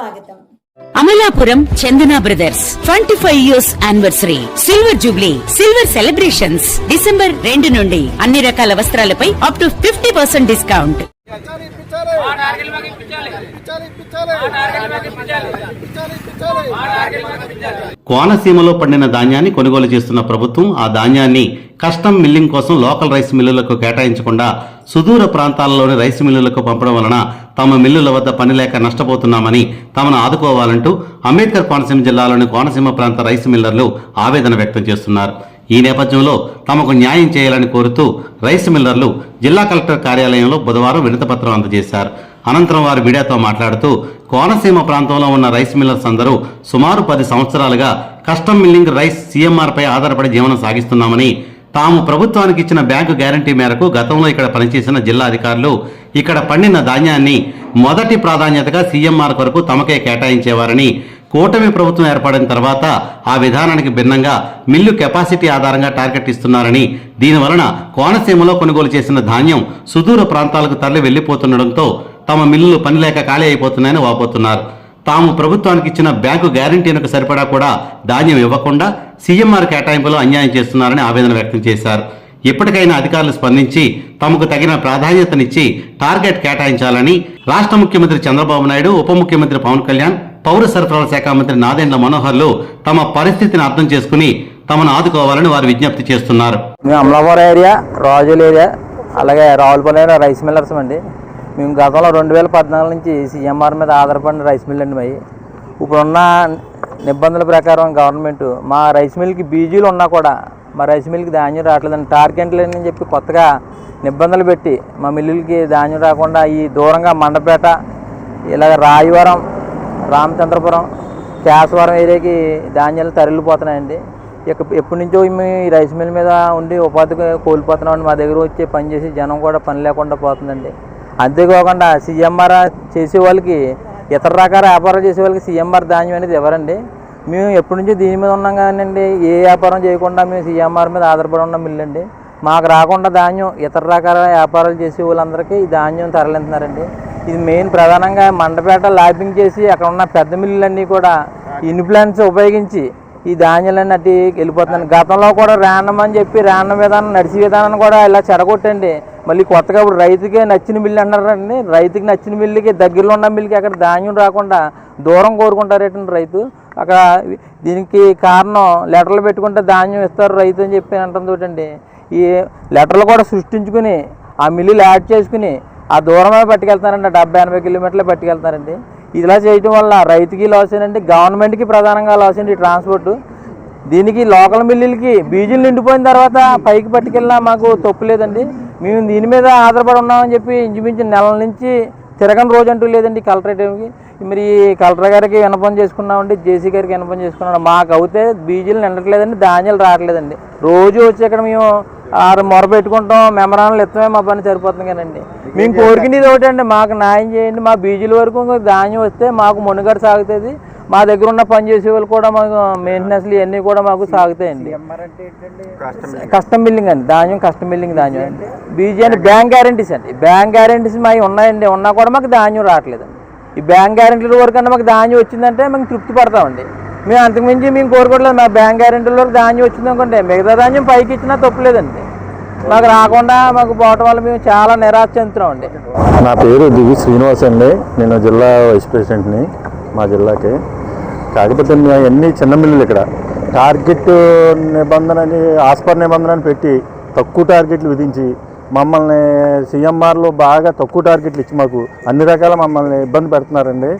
స్వాగతం. Amalapuram Chandana brothers twenty five years anniversary silver jubilee silver celebrations December రెండు నుండి అన్ని రకాల వస్త్రాలపై up to fifty percent discount కోనసీమలో పండిన ధాన్యాన్ని కొనుగోలు చేస్తున్న ప్రభుత్వం ఆ ధాన్యాన్ని కస్టమ్ మిల్లింగ్ కోసం లోకల్ రైస్ మిల్లులకు కేటాయించకుండా సుదూర ప్రాంతాలలోని రైస్ మిల్లులకు పంపడం వలన తమ మిల్లుల వద్ద పని లేక నష్టపోతున్నామని తమను ఆదుకోవాలంటూ అంబేద్కర్ కోనసీమ జిల్లాలోని కోనసీమ ప్రాంత రైస్ మిల్లర్లు ఆవేదన వ్యక్తం చేస్తున్నారు. ఈ నేపథ్యంలో తమకు న్యాయం చేయాలని కోరుతూ రైస్ మిల్లర్లు జిల్లా కలెక్టర్ కార్యాలయంలో బుధవారం వినతిపత్రం అందజేశారు. అనంతరం వారు మీడియాతో మాట్లాడుతూ కోనసీమ ప్రాంతంలో ఉన్న రైస్ మిల్లర్స్ అందరూ సుమారు పది సంవత్సరాలుగా కస్టమ్ మిల్లింగ్ రైస్ సీఎంఆర్పై ఆధారపడి జీవనం సాగిస్తున్నామని తాము ప్రభుత్వానికి ఇచ్చిన బ్యాంకు గ్యారంటీ మేరకు గతంలో ఇక్కడ పనిచేసిన జిల్లా అధికారులు ఇక్కడ పండిన ధాన్యాన్ని మొదటి ప్రాధాన్యతగా సీఎంఆర్ కొరకు తమకే కేటాయించేవారని కూటమి ప్రభుత్వం ఏర్పడిన తర్వాత ఆ విధానానికి భిన్నంగా మిల్లు కెపాసిటీ ఆధారంగా టార్గెట్ ఇస్తున్నారని దీనివలన కోనసీమలో కొనుగోలు చేసిన ధాన్యం సుదూర ప్రాంతాలకు తరలి వెళ్ళిపోతుండటంతో తమ మిల్లులు పనిలేక ఖాళీ అయిపోతున్నాయని వాపోతున్నారు. తాము ప్రభుత్వానికి ఇచ్చిన బ్యాంకు గ్యారంటీలకు సరిపడా కూడా ధాన్యం ఇవ్వకుండా సీఎంఆర్ కేటాయింపులో అన్యాయం చేస్తున్నారని ఆవేదన వ్యక్తం చేశారు. ఇప్పటికైనా అధికారులు స్పందించి తమకు తగిన ప్రాధాన్యతనిచ్చి టార్గెట్ కేటాయించాలని రాష్ట్ర ముఖ్యమంత్రి చంద్రబాబు నాయుడు ఉప ముఖ్యమంత్రి పవన్ కళ్యాణ్ పౌర సరఫరాల శాఖ మంత్రి నాదెండ్ల మనోహర్లు తమ పరిస్థితిని అర్థం చేసుకుని తమను ఆదుకోవాలని వారు విజ్ఞప్తి చేస్తున్నారు. మేము అమలాపురం ఏరియా రాజుల ఏరియా అలాగే రావులపల్లి ఏరియా రైస్ మిల్లర్స్ అండి. మేము గతంలో రెండు వేల పద్నాలుగు నుంచి సీఎంఆర్ మీద ఆధారపడిన రైస్ మిల్ అండి ఇప్పుడున్న నిబంధనల ప్రకారం గవర్నమెంట్ మా రైస్ మిల్కి బీజీలు ఉన్నా కూడా మా రైస్ మిల్కి ధాన్యం రావట్లేదని టార్గెట్లు అని చెప్పి కొత్తగా నిబంధనలు పెట్టి మా మిల్లులకి ధాన్యం రాకుండా ఈ దూరంగా మండపేట ఇలాగ రాయవరం రామచంద్రపురం కేశవరం ఏరియాకి ధాన్యాలు తరలిపోతున్నాయండి. ఇక ఎప్పటి నుంచో మేము రైస్ మిల్ మీద ఉండి ఉపాధి కోల్పోతున్నామండి. మా దగ్గర వచ్చి పని చేసి జనం కూడా పని లేకుండా పోతుందండి. అంతేకాకుండా సీఎంఆర్ చేసే వాళ్ళకి ఇతర రకాల వ్యాపారాలు చేసే వాళ్ళకి సీఎంఆర్ ధాన్యం అనేది ఇవ్వరండి మేము ఎప్పటి నుంచో దీని మీద ఉన్నాం కానండి. ఏ వ్యాపారం చేయకుండా మేము సీఎంఆర్ మీద ఆధారపడి ఉన్న మిల్లు అండి మాకు రాకుండా ధాన్యం ఇతర రకాల వ్యాపారాలు చేసే వాళ్ళందరికీ ఈ ధాన్యం తరలిస్తున్నారండి ఇది మెయిన్ ప్రధానంగా మండపేట లాబింగ్ చేసి అక్కడ ఉన్న పెద్ద మిల్లులన్నీ కూడా ఇన్ఫ్లుయెన్స్ ఉపయోగించి ఈ ధాన్యాలన్నీ అట్టి వెళ్ళిపోతున్నాను గతంలో కూడా రాన్నం అని చెప్పి ర్యాండమ్ విధానం నడిచి విధానం కూడా ఇలా చెడగొట్టండి. మళ్ళీ కొత్తగా ఇప్పుడు రైతుకే నచ్చిన మిల్లు అంటారండి రైతుకి నచ్చిన మిల్లుకి దగ్గరలో ఉన్న మిల్లుకి అక్కడ ధాన్యం రాకుండా దూరం కోరుకుంటారేటండి రైతు? అక్కడ దీనికి కారణం లెటర్లు పెట్టుకుంటే ధాన్యం ఇస్తారు రైతు అని చెప్పి అంటుంది అండి ఈ లెటర్లు కూడా సృష్టించుకుని ఆ మిల్లులు యాడ్ చేసుకుని ఆ దూరమే పట్టుకెళ్తారండి. డెబ్బై ఎనభై కిలోమీటర్లు పట్టుకెళ్తారండి. ఇలా చేయటం వల్ల రైతుకి లాస్ ఏంటంటే గవర్నమెంట్కి ప్రధానంగా లాస్ అండి ట్రాన్స్పోర్ట్ దీనికి లోకల్ మిల్లులకి బీజులు నిండిపోయిన తర్వాత పైకి పట్టుకెళ్ళినా మాకు తప్పు లేదండి. మేము దీని మీద ఆధారపడి ఉన్నామని చెప్పి ఇంచుమించు నెలల నుంచి తిరగని రోజు అంటూ లేదండి కలెక్టరేట్కి మరి కలెక్టర్ గారికి వినపం చేసుకున్నామండి జేసీ గారికి వినపం చేసుకున్నాం మాకు అవుతే బీజులు నిండట్లేదండి ధాన్యాలు రావట్లేదండి. రోజు వచ్చి ఇక్కడ మేము ఆరు మొర పెట్టుకుంటాం మెమరాన్లు ఎత్తమే మా పని సరిపోతుంది కానండి మేము కోరుకునేది ఒకటండి మాకు న్యాయం చేయండి మా బీజీల వరకు ఇంకో ధాన్యం వస్తే మాకు మునుగడ సాగుతుంది. మా దగ్గర ఉన్న పని చేసే వాళ్ళు కూడా మాకు మెయింటెనెన్స్లు ఇవన్నీ కూడా మాకు సాగుతాయండి. కస్టమ్ బిల్లింగ్ అండి ధాన్యం కస్టమ్ బిల్లింగ్ ధాన్యం. అండి బీజీ అని బ్యాంక్ గ్యారంటీస్ అండి. బ్యాంక్ గ్యారంటీస్ మావి ఉన్నాయండి ఉన్నా కూడా మాకు ధాన్యం రావట్లేదండి. ఈ బ్యాంక్ గ్యారంటీల వరకు అన్నా మాకు ధాన్యం వచ్చిందంటే మేము తృప్తి పడతామండి. మేము అంతకుమించి మేము కోరుకోవట్లేదు. మా బ్యాంక్ గ్యారెంటీలో ధాన్యం వచ్చింది అనుకుంటే మిగతా ధాన్యం పైకి ఇచ్చినా తప్పులేదండి మాకు రాకుండా మాకు పోవటం వల్ల మేము చాలా నిరాశ చెందుతున్నాం అండి నా పేరు దివి శ్రీనివాస్ అండి. నేను జిల్లా వైస్ ప్రెసిడెంట్ని మా జిల్లాకి. కాకపోతే మేము అన్ని చిన్న మిల్లులు ఇక్కడ. టార్గెట్ నిబంధనని ఆస్పర్ నిబంధనని పెట్టి తక్కువ టార్గెట్లు విధించి మమ్మల్ని సీఎంఆర్లో బాగా తక్కువ టార్గెట్లు ఇచ్చి మాకు అన్ని రకాల మమ్మల్ని ఇబ్బంది పెడుతున్నారండి.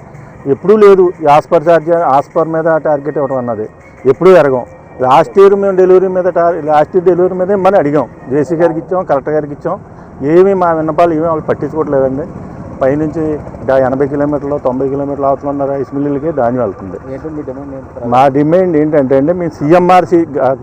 ఎప్పుడూ లేదు. As per charge as per మీద టార్గెట్ ఇవ్వడం అన్నది. ఎప్పుడూ ఎరగం లాస్ట్ ఇయర్ మేము డెలివరీ మీద టార్ లాస్ట్ ఇయర్ డెలివరీ మీద మళ్ళీ అడిగాం. జేసీ గారికి ఇచ్చాం కలెక్టర్ గారికి ఇచ్చాం. ఏమీ మా విన్నపాలు ఏమీ వాళ్ళు పట్టించుకోవట్లేదండి. పైనుంచి ఎనభై కిలోమీటర్లు తొంభై కిలోమీటర్లు అవతల ఉన్న రైస్ మిల్లులకి ధాన్యం వెళ్తుంది. మా డిమాండ్? ఏంటంటే అండి మేము సీఎంఆర్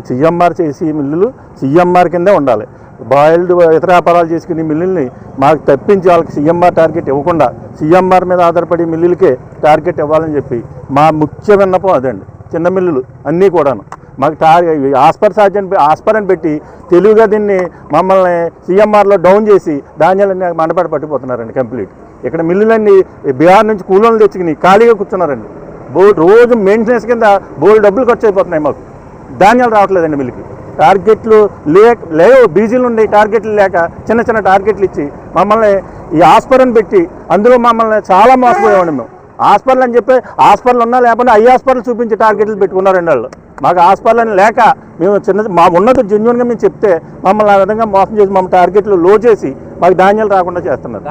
సీఎంఆర్ చేసి మిల్లులు సీఎంఆర్ కిందే ఉండాలి. బాయిల్డ్ ఇతర వ్యాపారాలు చేసుకునే మిల్లుల్ని మాకు తప్పించి వాళ్ళకి సీఎంఆర్ టార్గెట్ ఇవ్వకుండా సీఎంఆర్ మీద ఆధారపడి మిల్లులకే టార్గెట్ ఇవ్వాలని చెప్పి మా ముఖ్య విన్నపం అదండి. చిన్న మిల్లులు అన్నీ కూడాను. మాకు టార్ ఆస్పర్ సాధ్యం అని ఆస్పర్ అని పెట్టి తెలివిగా దీన్ని మమ్మల్ని సీఎంఆర్లో డౌన్ చేసి ధాన్యాలన్నీ మండపడి పట్టిపోతున్నారండి కంప్లీట్. ఇక్కడ మిల్లులన్నీ బీహార్ నుంచి కూలోళ్ళు తెచ్చుకుని ఖాళీగా కూర్చున్నారండి. బోల్డ్ రోజు మెయింటెనెన్స్ కింద బోల్డ్ డబ్బులు ఖర్చు అయిపోతున్నాయి మాకు. ధాన్యాలు రావట్లేదండి మిల్లుకి. టార్గెట్లు లేక లేవు. బీజీలు ఉండి టార్గెట్లు లేక చిన్న చిన్న టార్గెట్లు ఇచ్చి మమ్మల్ని ఈ హాస్పిటల్ పెట్టి అందులో మమ్మల్ని చాలా మోసపోయేవాడు మేము. హాస్పిటల్ అని చెప్పి హాస్పిటల్ ఉన్నా లేకపోతే ఐ హాస్పిటల్ చూపించి టార్గెట్లు పెట్టుకున్నారు రెండు వాళ్ళు మాకు హాస్పిటల్ అని లేక మేము చిన్న మా ఉన్నది జెన్యున్గా మేము చెప్తే మమ్మల్ని ఆ విధంగా మోసం చేసి మమ్మల్ని టార్గెట్లు లో చేసి మాకు ధాన్యాలు రాకుండా చేస్తున్నారు.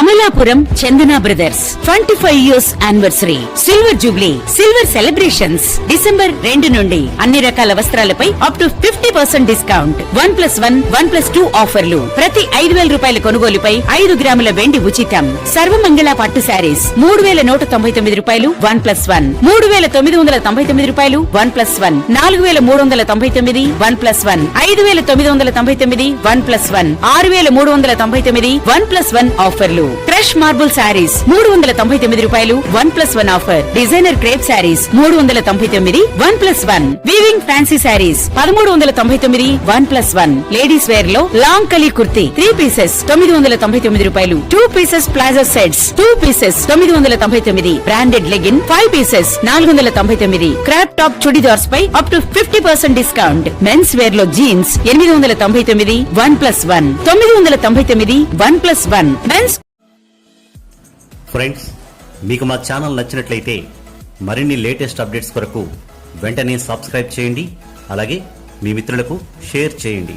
Amalapuram Chandana brothers twenty five years anniversary silver jubilee silver celebrations December రెండు నుండి అన్ని రకాల వస్త్రాలపై up to fifty percent discount one plus one one plus two ఆఫర్లు ప్రతి ఐదు వేల రూపాయల కొనుగోలుపై ఐదు గ్రాముల వెండి ఉచితం. సర్వమంగళ పట్టు శారీస్ మూడు వేల నూట తొంభై తొమ్మిది రూపాయలు వన్ ప్లస్ వన్ మూడు వేల తొమ్మిది వందల తొంభై తొమ్మిది రూపాయలు వన్ ప్లస్ వన్. నాలుగు వేల మూడు వందల తొంభై తొమ్మిది వన్ ప్లస్ వన్. ఐదు వేల తొమ్మిది వందల తొంభై తొమ్మిది వన్ ప్లస్ వన్. ఆరు వేల మూడు వందల తొంభై తొమ్మిది వన్ ప్లస్ వన్ ఆఫర్లు. క్రష్ మార్బుల్ శారీస్ మూడు వందల తొంభై తొమ్మిది రూపాయలు one plus one offer. Designer crepe saris మూడు వందల తొంభై తొమ్మిది one plus one. Weaving fancy saris పదమూడు వందల తొంభై తొమ్మిది one plus one. Ladies వేర్లో long kali kurti three pieces తొమ్మిది వందల తొంభై తొమ్మిది రూపాయలు. Two pieces palazzo sets two pieces తొమ్మిది వందల తొంభై తొమ్మిది. బ్రాండెడ్ లెగిన్ ఫైవ్ పీసెస్ నాలుగు వందల తొంభై తొమ్మిది. Crop top chudidars pi up to fifty percent discount men's వేర్లో jeans ఎనిమిది వందల తొంభై తొమ్మిది వన్ ప్లస్ వన్ తొమ్మిది వందల తొంభై తొమ్మిది one plus one men's friends మీకు మా ఛానల్ నచ్చినట్లయితే మరిన్ని లేటెస్ట్ అప్డేట్స్ కొరకు వెంటనే సబ్స్క్రైబ్ చేయండి. అలాగే మీ మిత్రులకు షేర్ చేయండి.